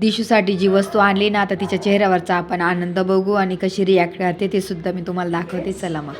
दिशूसाठी जी वस्तू आणली ना आता तिच्या चेहऱ्यावरचा आपण आनंद बघू आणि कशी रिॲक्ट करते ते सुद्धा मी तुम्हाला दाखवते. चला मग.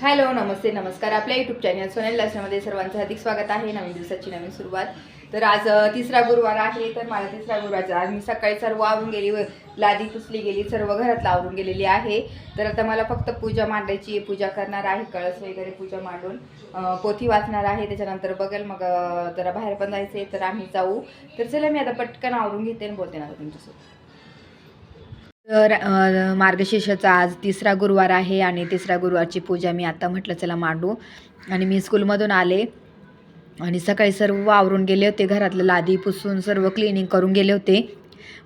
हॅलो नमस्ते नमस्कार. आपल्या युट्यूब चॅनल सोनेल लसण्यामध्ये सर्वांचं हार्दिक स्वागत आहे. नवीन दिवसाची नवीन सुरुवात. तर आज तिसरा गुरुवार आहे तर मला तिसरा गुरुवारचा आज मी सकाळी सर्व आवरून गेली लादी पुसली गेली सर्व घरात आवरून गेलेली आहे. तर आता मला फक्त पूजा मांडायची आहे पूजा करणार आहे कळस वगैरे पूजा मांडून पोथी वाचणार आहे त्याच्यानंतर बघेल मग जरा बाहेर पण जायचं आहे तर आम्ही जाऊ. तर चला मी आता पटकन आवरून घेते आणि बोलते ना तुमच्यासोबत. तर मार्गशीर्षाचा आज तिसरा गुरुवार आहे आणि तिसऱ्या गुरुवारची पूजा मी आता म्हटलं चला मांडू. आणि मी स्कूलमधून आले. आणि सकाळी सर्व आवरून गेले होते घरातलं लादी पुसून सर्व क्लिनिंग करून गेले होते.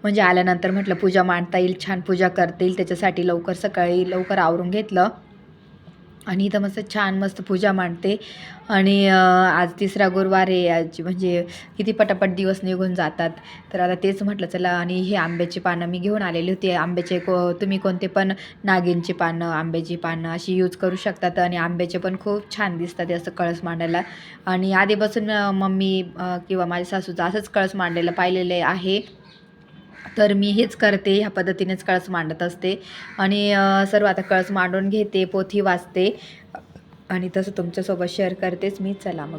म्हणजे आल्यानंतर म्हटलं पूजा मांडता येईल छान पूजा करता येईल त्याच्यासाठी लवकर सकाळी लवकर आवरून घेतलं. आणि इथं मस्त छान मस्त पूजा मांडते. आणि आज तिसरा गुरुवार आहे. आज म्हणजे किती पटापट दिवस निघून जातात. तर आता तेच म्हटलं चला आणि हे आंब्याची पानं मी घेऊन आलेली होती. आंब्याचे को तुम्ही कोणते पण नागिनची पानं आंब्याची पानं अशी यूज करू शकतात. आणि आंब्याचे पण खूप छान दिसतात असं कळस मांडायला. आणि आधीपासून मम्मी किंवा माझ्या सासूचं असंच कळस मांडलेलं पाहिलेलं आहे. तर मी हेच करते ह्या पद्धतीनेच कळस मांडत असते. आणि सर्व आता कळस मांडून घेते पोथी वाचते. आणि तसं तुमच्यासोबत शेअर करतेच मी. चला मग.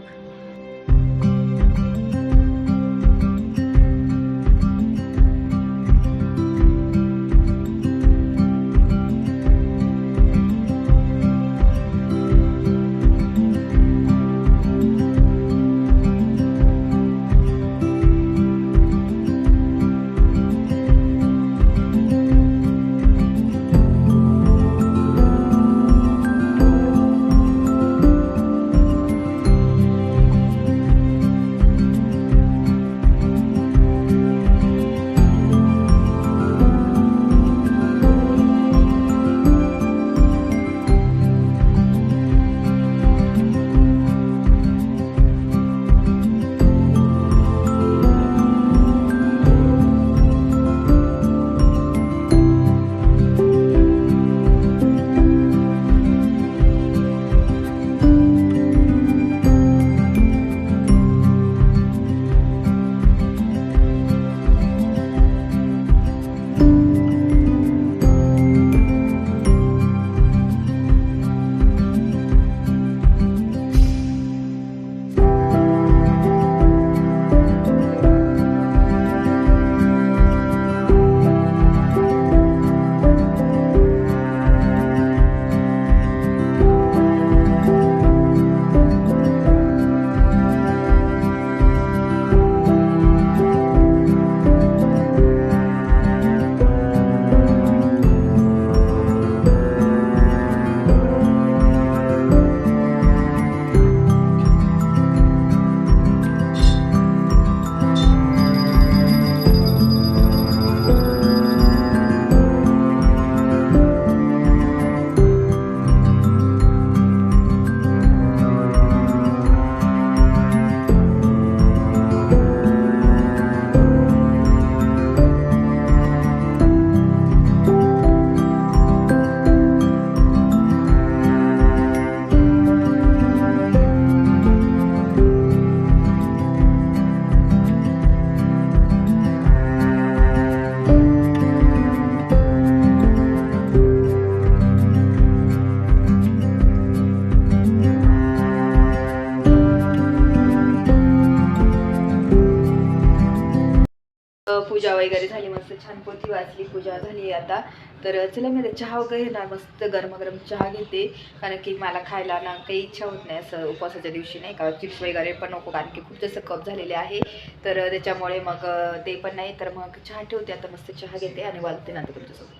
छान पोथी वाचली पूजा झाली आता. तर चला मी आता चहा वगैरे ना मस्त गरमागरम चहा घेते. कारण की मला खायला ना काही इच्छा होत नाही असं उपवासाच्या दिवशी नाही का? चिप्स वगैरे पण नको कारण की खूप जास्त कप झालेले आहे. तर त्याच्यामुळे मग ते पण नाही. तर मग चहा ठेवते आता मस्त चहा घेते आणि वाजते नंतर तुमच्यासोबत.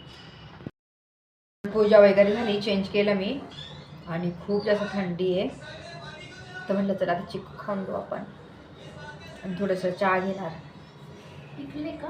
पूजा वगैरे झाली चेंज केलं मी. आणि खूप जास्त थंडी आहे. तर म्हटलं चला आता चिक्कू खाऊन घेऊ आपण. आणि थोडंसं चहा घेणार. पिकले का?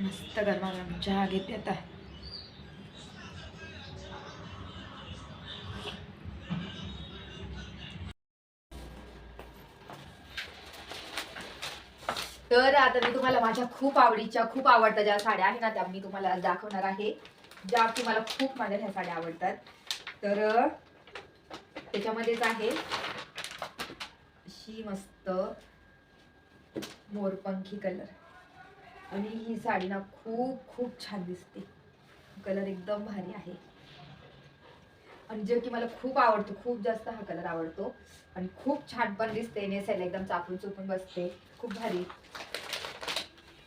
मस्त गरमागरम चहा घेते आता. तर आता मी तुम्हाला माझ्या खूप आवडीच्या खूप आवडत्या ज्या साड्या आहे ना त्या मी तुम्हाला दाखवणार आहे. ज्या की मला खूप माझ्या ह्या साड्या आवडतात. तर त्याच्यामध्येच आहे अशी मस्त मोरपंखी कलर आणि ही साडी ना खूप खूप छान दिसते. कलर एकदम भारी आहे. आणि जे की मला खूप आवडतो खूप जास्त हा कलर आवडतो. आणि खूप छान पण दिसते नेसायला एकदम चापून चुपून बसते. खूप भारी.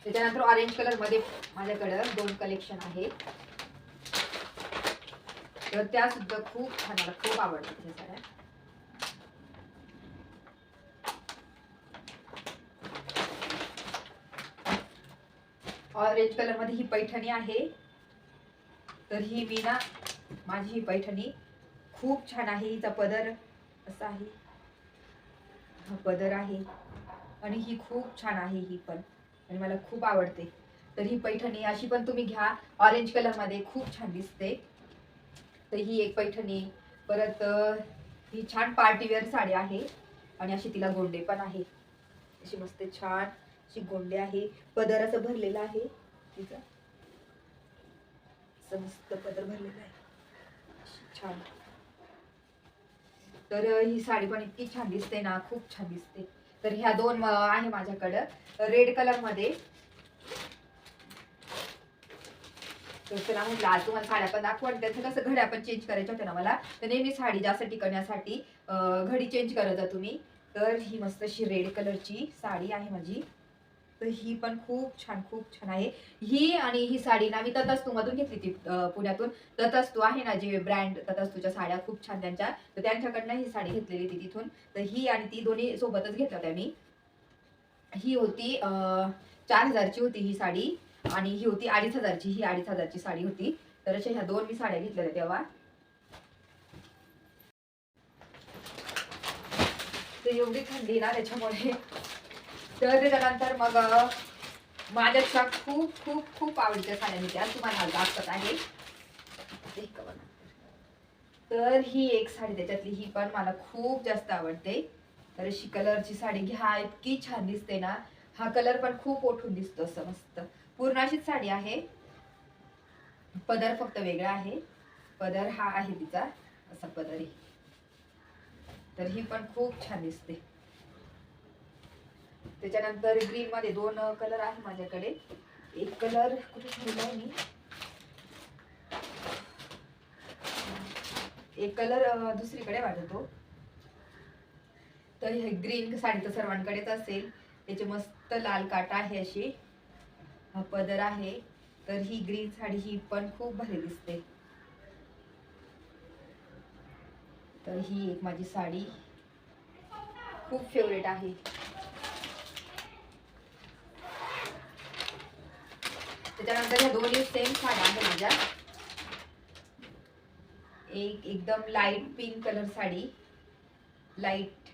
त्याच्यानंतर ऑरेंज कलरमध्ये माझ्याकडं दोन कलेक्शन आहे. तर त्या सुद्धा खूप छान मला खूप आवडतात ह्या साड्या. ऑरेंज कलरमध्ये ही पैठणी आहे. तर ही मी ना माझी ही पैठणी खूप छान आहे. हिचा पदर असा आहे. हा पदर आहे आणि ही खूप छान आहे ही पण आणि मला खूप आवडते. तर ही पैठणी अशी पण तुम्ही घ्या. ऑरेंज कलरमध्ये खूप छान दिसते. तर ही एक पैठणी. परत ही छान पार्टीवेअर साडी आहे आणि अशी तिला गोंडे पण आहे. अशी मस्त छान अशी आहे पदर असं भरलेलं आहे. तिचा असं मस्त पदर भरलेला आहे. छान. तर ही साडी पण इतकी छान दिसते ना खूप छान दिसते. तर ह्या दोन आहे माझ्याकडं. रेड कलरमध्ये. तर चला म्हटलं आज तुम्हाला साड्या पण दाखवण. त्याचं कसं घड्या पण चेंज करायच्या होत्या ना मला. तर नेहमी साडी जास्त टिकवण्यासाठी घडी चेंज करत तुम्ही. तर ही मस्त अशी रेड कलरची साडी आहे माझी. तर ही पण खूप छान खूप छान आहे. ही आणि ही साडी ना मी ततस्तूमधून घेतली ती पुण्यातून. ततस्तू आहे ना जे ब्रँड ततस्तूच्या साड्या खूप छान त्यांच्या तर त्यांच्याकडनं ही साडी घेतलेली ती तिथून. तर ही आणि ती दोन्ही सोबतच घेतल्या होत्या मी. ही होती चार हजारची होती ही साडी आणि ही होती अडीच हजारची ही अडीच हजारची साडी होती. तर अशा ह्या दोन मी साड्या घेतल्या होत्या तेव्हा. तर एवढी थंडी ना त्याच्यामुळे तर त्याच्यानंतर मग अं, माझ्या खूप खूप खूप आवडत्या साड्या मी त्या तुम्हाला दाखवत आहे. तर ही एक साडी त्याच्यातली ही पण मला खूप जास्त आवडते. तर अशी कलरची साडी घ्या इतकी छान दिसते ना. हा कलर पण खूप ओठून दिसतो असं मस्त. पूर्ण अशीच साडी आहे. पदर फक्त वेगळा आहे. पदर हा आहे तिचा असा पदर तर ही पण खूप छान दिसते. त्याच्यानंतर ग्रीन मध्ये दोन कलर आहे माझ्याकडे. एक कलर कुठे ठेवलाय मी? एक कलर दुसरीकडे वाटतो तर हे ग्रीन साडी तर सर्वांकडेच असेल. त्याचे मस्त लाल काटा आहे अशी. पदर आहे. तर ही ग्रीन साडी ही पण खूप भारी दिसते. तर ही एक माझी साडी. खूप फेवरेट आहे. त्याच्यानंतर ह्या दोन्ही सेम साड्या आहे माझ्या. एक एकदम light pink colour saree light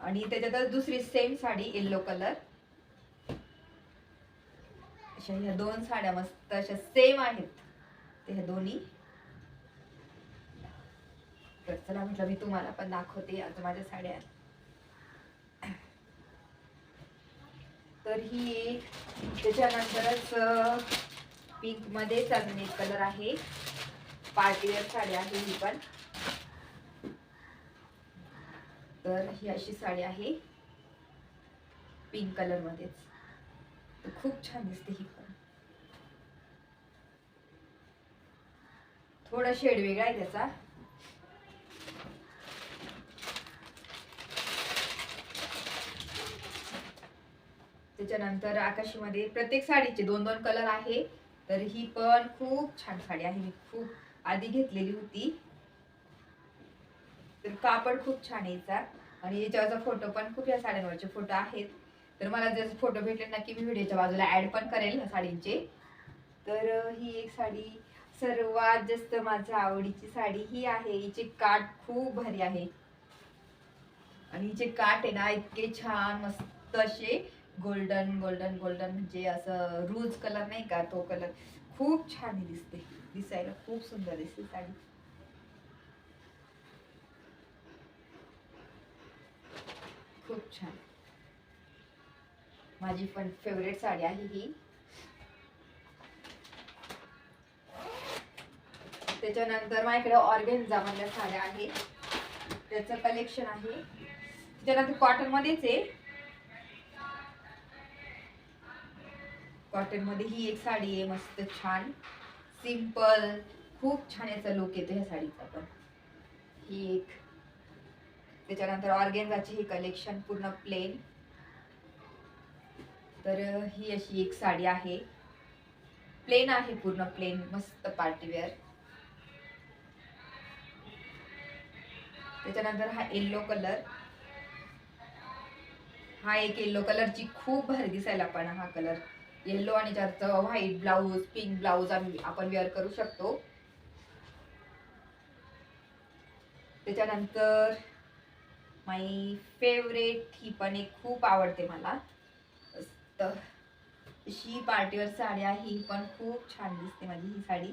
आणि त्याच्यातच दुसरी सेम साडी येल्लो कलर अशा ह्या दोन साड्या मस्त अशा सेम आहेत. ते ह्या दोन्ही. तर चला म्हटलं मी तुम्हाला पण दाखवते आता माझ्या साड्या. तर ही एक त्याच्यानंतरच पिंकमध्येच अजून एक कलर आहे. पार्टीवेअर साडी आहे ही पण. तर ही अशी साडी आहे. पिंक कलरमध्येच. तर खूप छान दिसते ही पण. थोडा शेड वेगळा आहे त्याचा. त्याच्यानंतर आकाशीमध्ये प्रत्येक साडीचे दोन दोन कलर आहे. तर ही पण खूप छान साडी आहे. मी खूप आधी घेतलेली होती. तर कापड खूप छान यायचा आणि याच्यावरचा फोटो पण खूप या साड्यांवरचे फोटो आहेत. तर मला जर फोटो भेटले की मी व्हिडिओच्या बाजूला ऍड पण करेल ह्या साडींचे. तर ही एक साडी सर्वात जास्त माझ्या आवडीची साडी ही आहे. हिचे काठ खूप भारी आहे. आणि हिचे काठ आहे ना इतके छान मस्त असे गोल्डन गोल्डन गोल्डन म्हणजे असं रोज कलर नाही का तो कलर खूप छान दिसते. दिसायला खूप सुंदर दिसते साडी. खूप छान. माझी पण फेवरेट साडी आहे ही. त्याच्यानंतर माझ्याकडे ऑर्गेन्झा मधल्या साड्या आहेत. त्याचं कलेक्शन आहे. त्याच्यानंतर कॉटन मध्येच आहे. कॉटनमध्ये ही एक साडी आहे मस्त छान. सिंपल खूप छान याचा लुक येतो ह्या साडीचा पण. ही एक. त्याच्यानंतर ऑर्गेन्झाची ही कलेक्शन पूर्ण प्लेन तर ही अशी एक साडी आहे. प्लेन आहे पूर्ण प्लेन मस्त पार्टीवेअर त्याच्यानंतर हा येल्लो कलर हा एक येल्लो कलरची खूप भारी दिसायला पण हा कलर येल्लो आणि जास्त व्हाईट ब्लाऊज पिंक ब्लाऊज आम्ही आपण वेअर करू शकतो. त्याच्यानंतर माई फेवरेट ही पण एक खूप आवडते मला. ही अशी पार्टीवर साडी आहे ही पण खूप छान दिसते माझी ही साडी.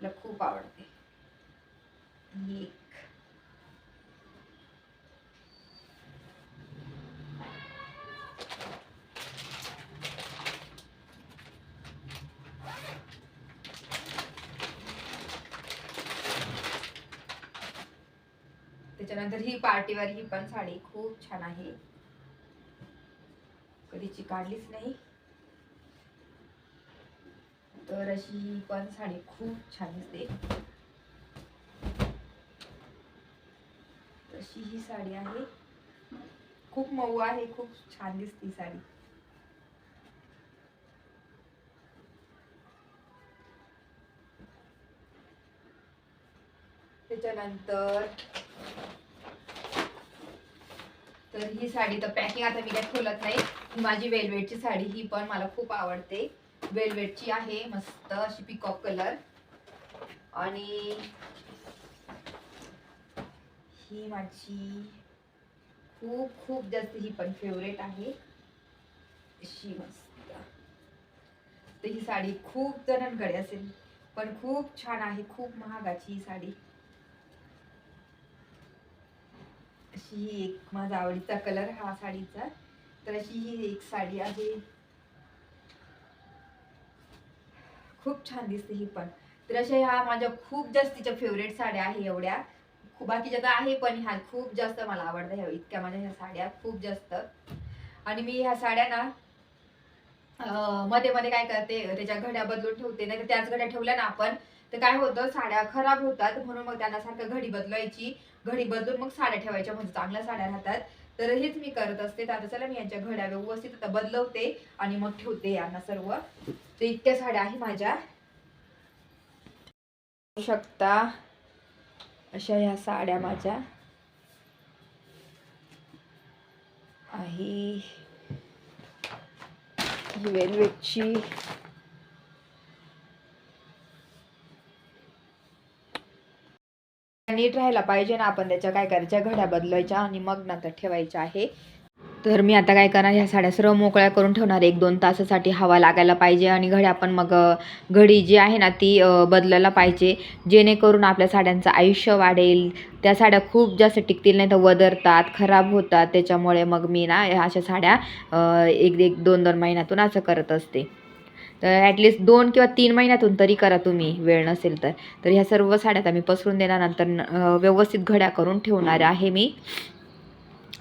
मला खूप आवडते. ही एक त्याच्यानंतर ही पार्टीवर ही पण साडी खूप छान आहे. कधीची काढलीच नाही. तर अशी ही पण साडी खूप छान दिसते. तशी ही साडी आहे. खूप मऊ आहे खूप छान दिसते ही साडी. त्याच्यानंतर तर ही साडी तर पॅकिंग आता मी काय खोलत नाही. माझी वेलवेटची साडी ही पण मला खूप आवडते. वेलवेटची आहे मस्त अशी पिकॉक कलर आणि ही माझी खूप खूप जास्त ही पण फेवरेट आहे. अशी मस्त. तर ही साडी खूप जणांकडे असेल पण खूप छान आहे खूप महागाची ही साडी. अशी ही एक माझा आवडीचा कलर हा साडीचा. तर अशी ही एक साडी आहे. खूप छान दिसते ही पण. तर अशा ह्या माझ्या खूप जास्तीच्या फेवरेट साड्या आहे एवढ्या. खूप बाकीच्या तर आहे पण ह्या खूप जास्त मला आवडतं ह्या इतक्या माझ्या ह्या साड्या खूप जास्त. आणि मी ह्या साड्या ना मध्ये मध्ये काय करते त्याच्या घड्या बदलून ठेवते. नाही तर त्याच घड्या ठेवल्या ना आपण तर काय होतं साड्या खराब होतात म्हणून मग त्यांना सारखं घडी बदलायची. घडी बदलून मग साड्या ठेवायच्या म्हणजे चांगल्या साड्या राहतात. तर हेच मी करत असते. तर आता चला मी यांच्या घड्या व्यवस्थित आता बदलवते आणि मग ठेवते यांना सर्व. तर इतक्या साड्या आहे माझ्या. शकता अशा ह्या साड्या माझ्या आहे. वेलवेटची नीट राहायला पाहिजे ना आपण त्याच्या काय करायच्या घड्या बदलायच्या आणि मग नंतर ठेवायच्या आहे. तर मी आता काय करणार ह्या साड्या सर्व मोकळ्या करून ठेवणार एक दोन तासासाठी हवा लागायला पाहिजे आणि घड्या पण मग घडी जी आहे ना ती बदलायला पाहिजे. जेणेकरून आपल्या साड्यांचं आयुष्य वाढेल. त्या साड्या खूप जास्त टिकतील नाही तर वदरतात खराब होतात. त्याच्यामुळे मग मी ना अशा साड्या एक एक दोन दोन महिन्यातून असं करत असते. तर ॲटलिस्ट दोन किंवा तीन महिन्यातून तरी करा तुम्ही वेळ नसेल तर. तर ह्या सर्व साड्या आम्ही मी पसरून देणार नंतर व्यवस्थित घड्या करून ठेवणार आहे मी.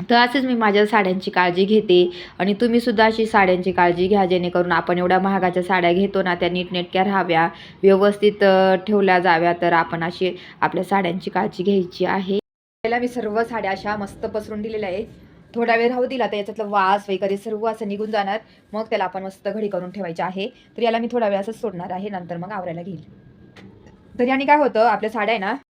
तर असेच मी माझ्या साड्यांची काळजी घेते आणि तुम्ही सुद्धा अशी साड्यांची काळजी घ्या जेणेकरून आपण एवढ्या महागाच्या साड्या घेतो ना त्या नीटनेटक्या राहाव्या व्यवस्थित ठेवल्या जाव्या तर आपण अशी आपल्या साड्यांची काळजी घ्यायची आहे. त्याला मी सर्व साड्या अशा मस्त पसरून दिलेल्या आहे थोडा वेळ राहू दिला तर याच्यातलं वास वगैरे सर्व असं निघून जाणार. मग त्याला आपण मस्त घडी करून ठेवायची आहे. तर याला मी थोडा वेळ असंच सोडणार आहे नंतर मग आवरायला घेईल. तर याने काय होतं आपल्या साड्या आहे ना